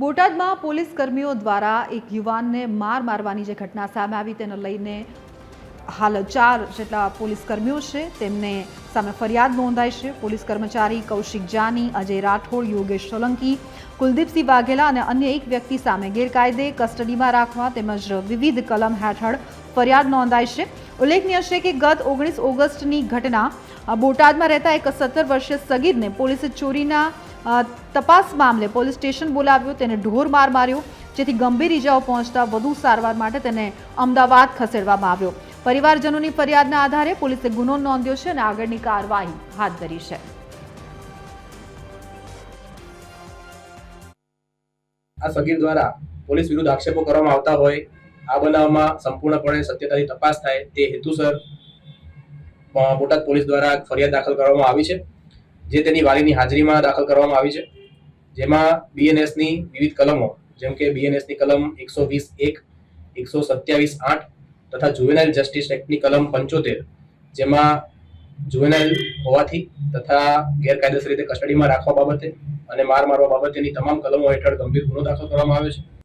બોટાદમાં પોલીસ કર્મીઓ દ્વારા એક યુવાનને માર મારવાની જે ઘટના સામે આવી તેને લઈને હાલ ચાર જેટલા પોલીસ કર્મીઓ છે. તેમને સામે ફરિયાદ નોંધાઈ છે. પોલીસ કર્મચારી કૌશિક જાની, અજય રાઠોડ, યોગેશ સોલંકી, કુલદીપસિંહ વાઘેલા અને અન્ય એક વ્યક્તિ સામે ગેરકાયદે કસ્ટડીમાં રાખવા તેમજ વિવિધ કલમ હેઠળ ફરિયાદ નોંધાઈ છે. ઉલ્લેખનીય છે કે ગત ઓગણીસ ઓગસ્ટની ઘટના બોટાદમાં રહેતા એક સત્તર વર્ષીય સગીરને પોલીસે ચોરીના તપાસ મામલે પોલીસ સ્ટેશન બોલાવ્યું, તેને ઢોર માર માર્યો, જેથી ગંભીર ઇજાઓ પહોંચતા વધુ સારવાર માટે તેને અમદાવાદ ખસેડવામાં આવ્યો. પરિવારજનોની ફરિયાદના આધારે પોલીસે ગુનો નોંધ્યો છે અને આગળની કાર્યવાહી હાથ ધરી છે. આ સગીર દ્વારા પોલીસ વિરુદ્ધ આક્ષેપો કરવામાં આવતા હોય, આ બનાવમાં સંપૂર્ણપણે સત્યતાની તપાસ થાય તે હેતુસર બોટાદ પોલીસ દ્વારા ફરિયાદ દાખલ કરવામાં આવી છે. જે તેની વાલીની હાજરીમાં દાખલ કરવામાં આવી છે. જેમાં બીએનએસની વિવિધ કલમો, જેમ કે બીએનએસની કલમ એકસો વીસ એક, એકસો સત્યાવીસ આઠ તથા જુવેનાઇલ જસ્ટિસ એક્ટની કલમ પંચોતેર, જેમાં જુવેનાઇલ હોવાથી તથા ગેરકાયદેસર રીતે કસ્ટડીમાં રાખવા બાબતે અને માર મારવા બાબતેની તમામ કલમો હેઠળ ગંભીર ગુનો દાખલ કરવામાં આવ્યો છે.